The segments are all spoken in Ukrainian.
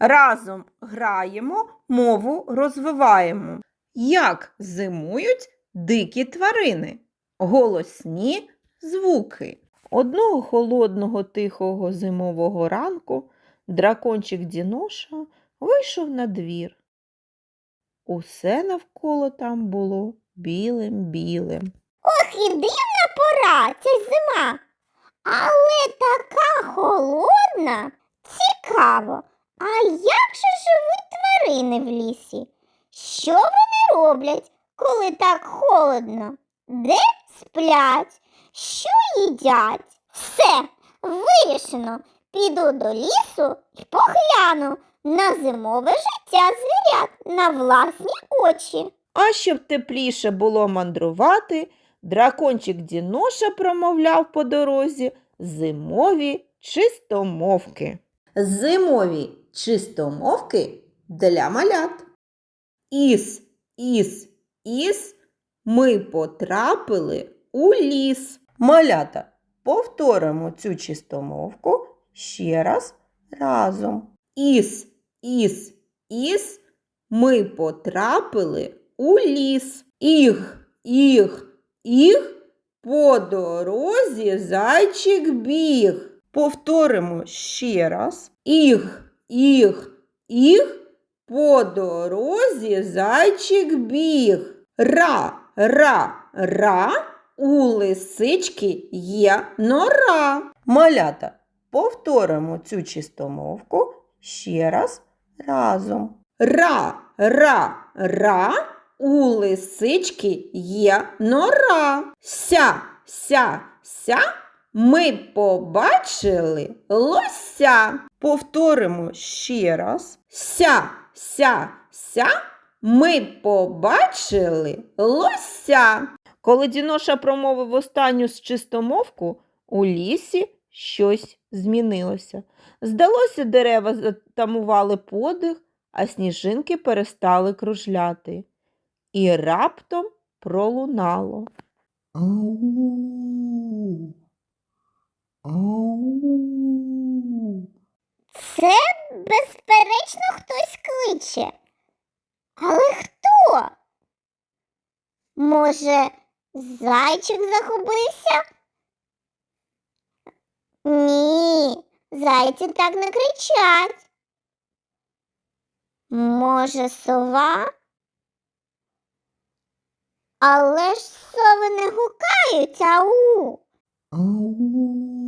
Разом граємо, мову розвиваємо. Як зимують дикі тварини? Голосні звуки. Одного холодного тихого зимового ранку дракончик Діноша вийшов на двір. Усе навколо там було білим-білим. Ох, і дивна пора, це зима. Але така холодна. Цікаво. А як же живуть тварини в лісі? Що вони роблять, коли так холодно? Де сплять? Що їдять? Все, вирішено. Піду до лісу і погляну на зимове життя звірят на власні очі. А щоб тепліше було мандрувати, дракончик Діноша промовляв по дорозі зимові чистомовки. Зимові чистомовки для малят. Іс, іс, іс, ми потрапили у ліс. Малята, повторимо цю чистомовку ще раз разом. Іс, іс, іс, ми потрапили у ліс. Іг, іг, іг, по дорозі зайчик біг. Повторимо ще раз. Іг, іг, іг, по дорозі зайчик біг. Ра, ра, ра, у лисички є нора. Малята, повторимо цю чистомовку ще раз разом. Ра, ра, ра, у лисички є нора. Ся, ся, ся, ми побачили лося. Повторимо ще раз. Ся, ся, ся, ми побачили лося. Коли Діноша промовив останню з чистомовку, у лісі щось змінилося. Здалося, дерева затамували подих, а сніжинки перестали кружляти. І раптом пролунало. Ау. Це, безперечно, хтось кличе. Але хто? Може, зайчик загубився? Ні, зайці так не кричать. Може, сова? Але ж сови не гукають, ау. Ау.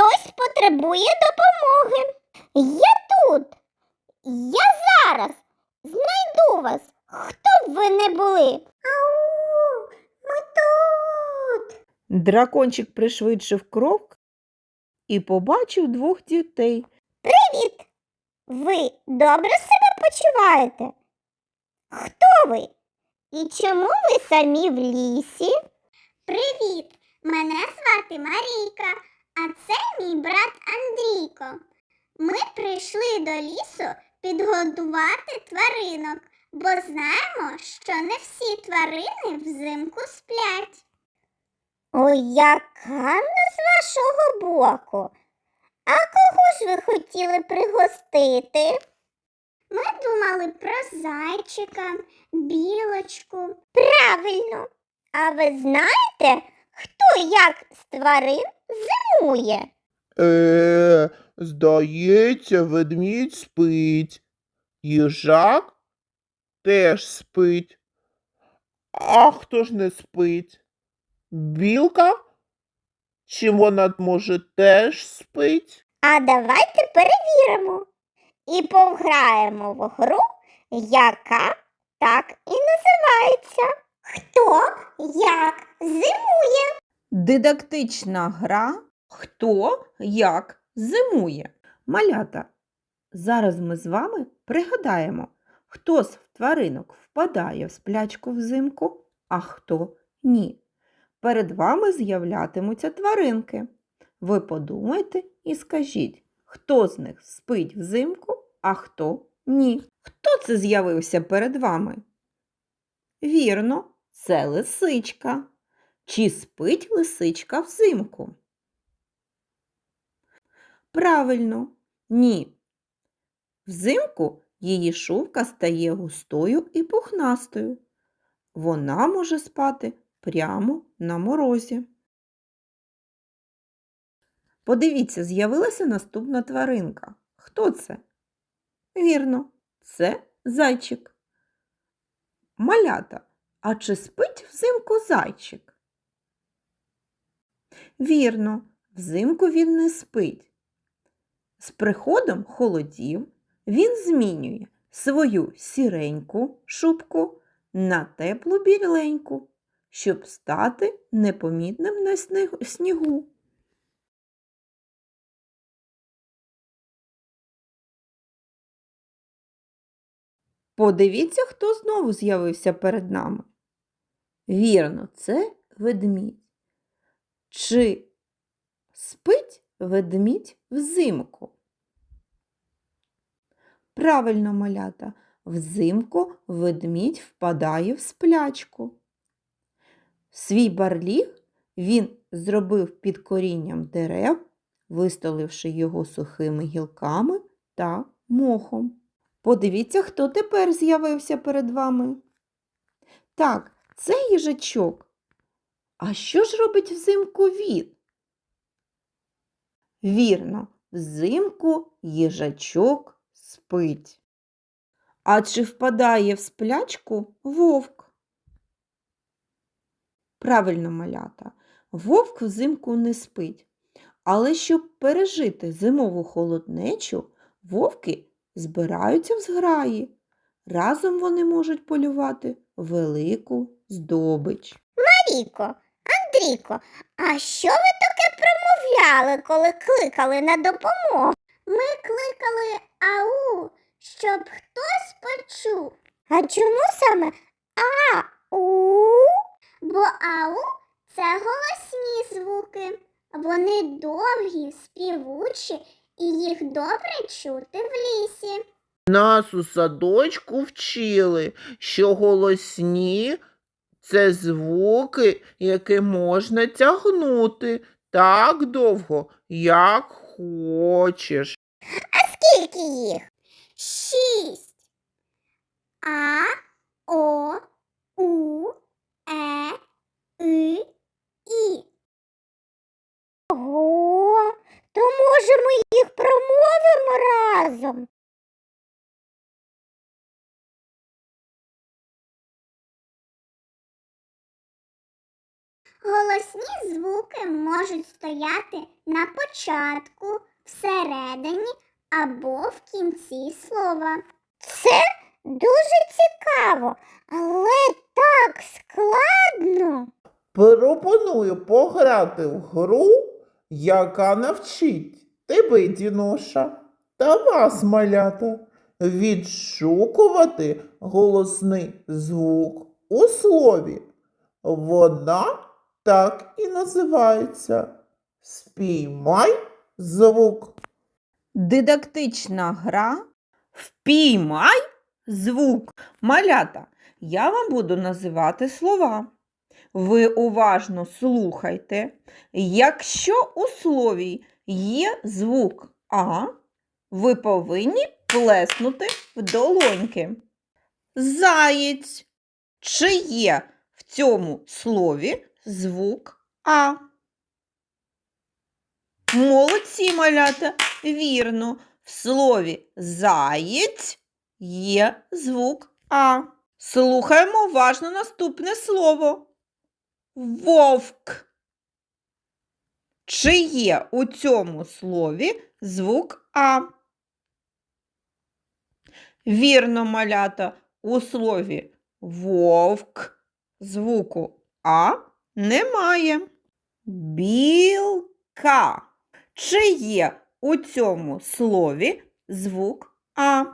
Хтось потребує допомоги. Я тут. Я зараз знайду вас. Хто б ви не були? Ау, ми тут. Дракончик пришвидшив крок і побачив двох дітей. Привіт. Ви добре себе почуваєте? Хто ви? І чому ви самі в лісі? Привіт! Мене звати Марійка, а це мій брат Андрійко. Ми прийшли до лісу підгодувати тваринок, бо знаємо, що не всі тварини взимку сплять. Ой, яка з вашого боку. А кого ж ви хотіли пригостити? Ми думали про зайчика, білочку. Правильно. А ви знаєте, хто як з тварин зимує? Е, здається, ведмідь спить. Їжак теж спить. А хто ж не спить? Білка? Чи вона може теж спить? А давайте перевіримо і пограємо в гру, яка так і називається. Хто як зимує? Дидактична гра Хто як зимує. Малята. Зараз ми з вами пригадаємо, хто з тваринок впадає в сплячку взимку, а хто ні. Перед вами з'являтимуться тваринки. Ви подумайте і скажіть, хто з них спить взимку, а хто ні. Хто це з'явився перед вами? Вірно, це лисичка. Чи спить лисичка взимку? Правильно, ні. Взимку її шубка стає густою і пухнастою. Вона може спати прямо на морозі. Подивіться, з'явилася наступна тваринка. Хто це? Вірно, це зайчик. Малята, а чи спить взимку зайчик? Вірно, взимку він не спить. З приходом холодів він змінює свою сіреньку шубку на теплу біленьку, щоб стати непомітним на снігу. Подивіться, хто знову з'явився перед нами. Вірно, це ведмідь. Чи спить ведмідь взимку? Правильно, малята, взимку ведмідь впадає в сплячку. Свій барліг він зробив під корінням дерев, вистоливши його сухими гілками та мохом. Подивіться, хто тепер з'явився перед вами. Так, це їжачок. А що ж робить взимку він? Вірно, взимку їжачок спить. А чи впадає в сплячку вовк? Правильно, малята, вовк взимку не спить. Але щоб пережити зимову холоднечу, вовки збираються в зграї. Разом вони можуть полювати велику здобич. Маріко, Андрійко, а що ви таке промовляли, коли кликали на допомогу? Ми кликали ау, щоб хтось почув. А чому саме ау? Бо ау це голосні звуки. Вони довгі, співучі, і їх добре чути в лісі. Нас у садочку вчили, що голосні це звуки, які можна тягнути так довго, як хочеш. А Скільки їх? Шість. А, О, У, Е, И, І. Ого, то може ми їх промовимо разом? Голосні звуки можуть стояти на початку, всередині або в кінці слова. Це дуже цікаво, але так складно. Пропоную пограти в гру, яка навчить тебе, діноша, та вас, малята, відшукувати голосний звук у слові. Вона так і називається. Спіймай звук. Дидактична гра Впіймай звук. Малята, я вам буду називати слова. Ви уважно слухайте. Якщо у слові є звук А, ви повинні плеснути в долоньки. Заєць. Чи є в цьому слові звук А? Молодці, малята, вірно. В слові заєць є звук А. Слухаємо уважно наступне слово. Вовк. Чи є у цьому слові звук А? Вірно, малята, у слові вовк звуку А немає. Білка. Чи є у цьому слові звук А?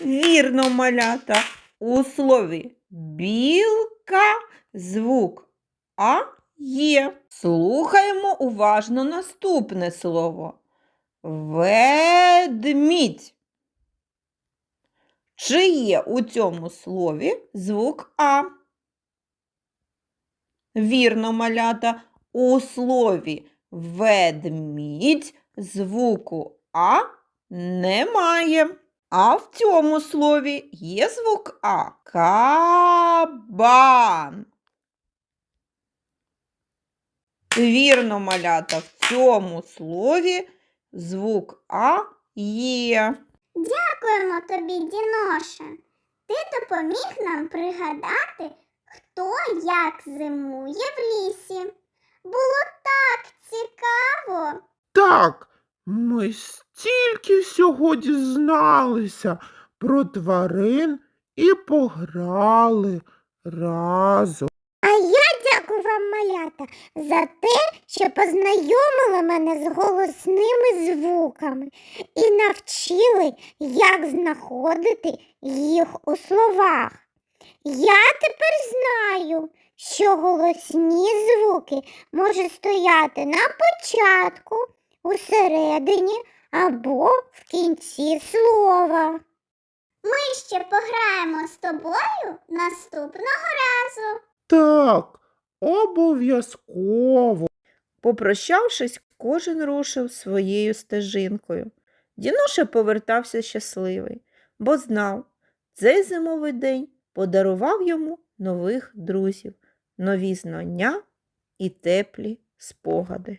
Вірно, малята. У слові білка звук А є. Слухаємо уважно наступне слово. Ведмідь. Чи є у цьому слові звук А? Вірно, малята, у слові ведмідь звуку А немає. А в цьому слові є звук А. Кабан. Вірно, малята, в цьому слові звук А є. Дякуємо тобі, Діноше. Ти допоміг нам пригадати, хто як зимує в лісі. Було так цікаво. Так, ми стільки всього дізналися про тварин і пограли разом. А я дякую вам, малята, за те, що познайомили мене з голосними звуками і навчили, як знаходити їх у словах. Я тепер знаю, що голосні звуки можуть стояти на початку, усередині або в кінці слова. Ми ще пограємо з тобою наступного разу. Так, обов'язково. Попрощавшись, кожен рушив своєю стежинкою. Діноша повертався щасливий, бо знав, цей зимовий день подарував йому нових друзів, нові знання і теплі спогади.